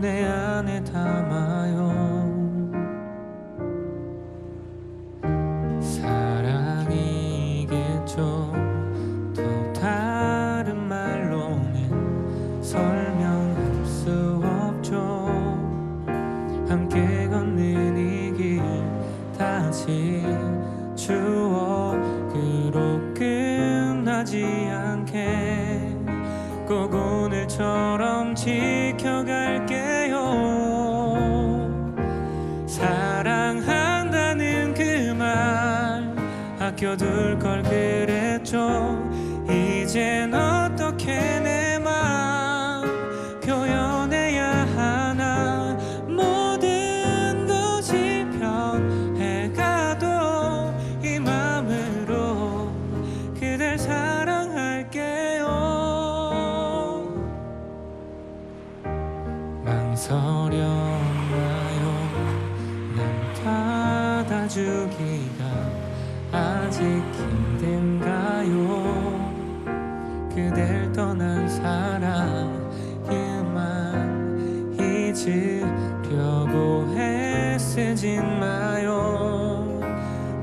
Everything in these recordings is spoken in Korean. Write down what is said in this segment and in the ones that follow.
내 안에 담아요. 사랑이겠죠. 또 다른 말로는 설명할 수 없죠. 함께 걷는 이 길 다시 추억으로 끝나지 않게 꼭 처럼 지켜갈게요. 사랑한다는 그 말 아껴둘 걸 그랬죠. 이젠 어떻게 내 망설였나요? 난 받아주기가 아직 힘든가요? 그댈 떠난 사랑에만 잊으려고 애쓰진 마요.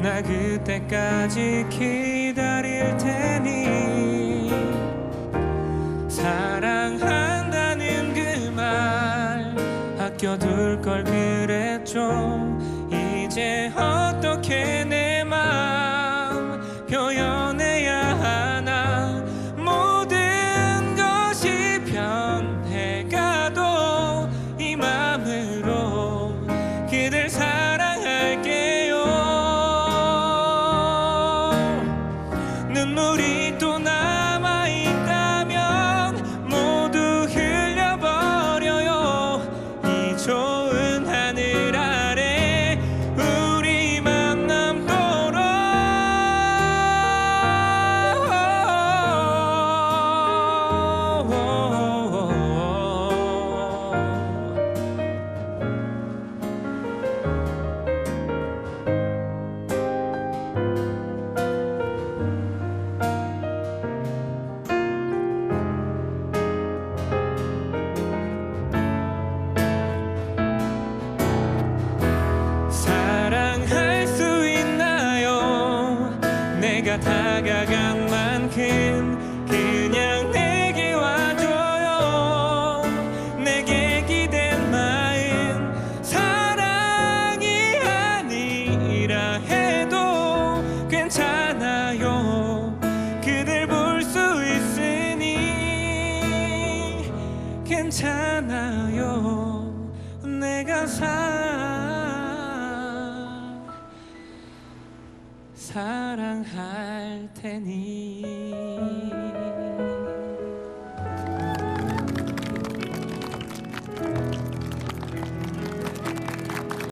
나 그때까지 기다릴 테니 사랑한다는 그말 아껴둘 걸 그랬죠. 이제 어떻게 괜찮아요. 내가 사 사랑할 테니